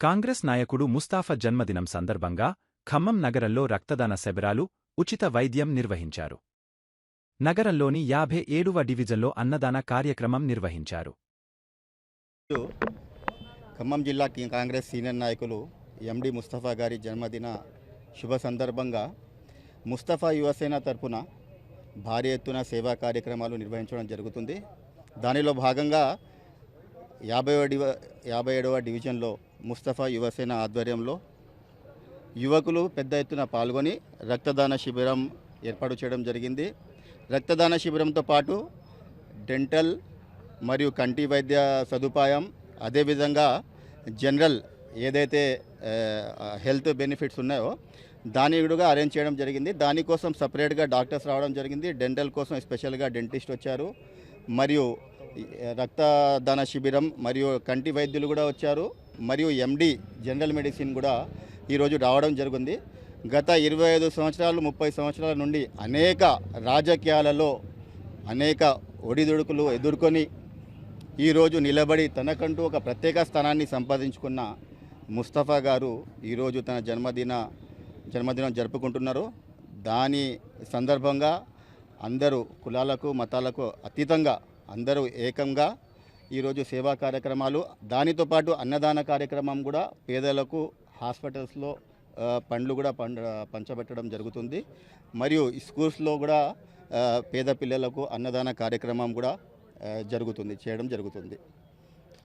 కాంగ్రెస్ నాయకుడు ముస్తాఫా జన్మదినం సందర్భంగా ఖమ్మం నగరంలో రక్తదాన శిబిరాలు ఉచిత వైద్యం నిర్వహించారు. నగరంలోని యాభై ఏడవ డివిజన్లో అన్నదాన కార్యక్రమం నిర్వహించారు. ఖమ్మం జిల్లా కి- కాంగ్రెస్ సీనియర్ నాయకులు ఎండి ముస్తఫా గారి జన్మదిన శుభ సందర్భంగా ముస్తఫా యువసేన తరపున భారీ ఎత్తున సేవా కార్యక్రమాలు నిర్వహించడం జరుగుతుంది. దానిలో భాగంగా యాభై డివ యాభై ఏడవ డివిజన్లో ముస్తఫా యువసేన ఆధ్వర్యంలో యువకులు పెద్ద ఎత్తున పాల్గొని రక్తదాన శిబిరం ఏర్పాటు చేయడం జరిగింది. రక్తదాన శిబిరంతో పాటు డెంటల్ మరియు కంటి వైద్య సదుపాయం అదేవిధంగా జనరల్ ఏదైతే హెల్త్ బెనిఫిట్స్ ఉన్నాయో దాని కూడా అరేంజ్ చేయడం జరిగింది. దానికోసం సపరేట్గా డాక్టర్స్ రావడం జరిగింది. డెంటల్ కోసం స్పెషల్గా డెంటిస్ట్ వచ్చారు. మరియు రక్తదాన శిబిరం మరియు కంటి వైద్యులు కూడా వచ్చారు. మరియు ఎండి జనరల్ మెడిసిన్ కూడా ఈరోజు రావడం జరిగింది. గత ఇరవై ఐదు సంవత్సరాలు ముప్పై సంవత్సరాల నుండి అనేక రాజకీయాలలో అనేక ఒడిదుడుకులు ఎదుర్కొని ఈరోజు నిలబడి తనకంటూ ఒక ప్రత్యేక స్థానాన్ని సంపాదించుకున్న ముస్తఫా గారు ఈరోజు తన జన్మదిన జన్మదినం జరుపుకుంటున్నారు. దాని సందర్భంగా అందరూ కులాలకు మతాలకు అతీతంగా అందరూ ఏకంగా ఈరోజు సేవా కార్యక్రమాలు దానితో పాటు అన్నదాన కార్యక్రమం కూడా పేదలకు హాస్పిటల్స్లో పండ్లు కూడా పంచబెట్టడం జరుగుతుంది. మరియు స్కూల్స్లో కూడా పేద పిల్లలకు అన్నదాన కార్యక్రమం కూడా జరుగుతుంది చేయడం జరుగుతుంది.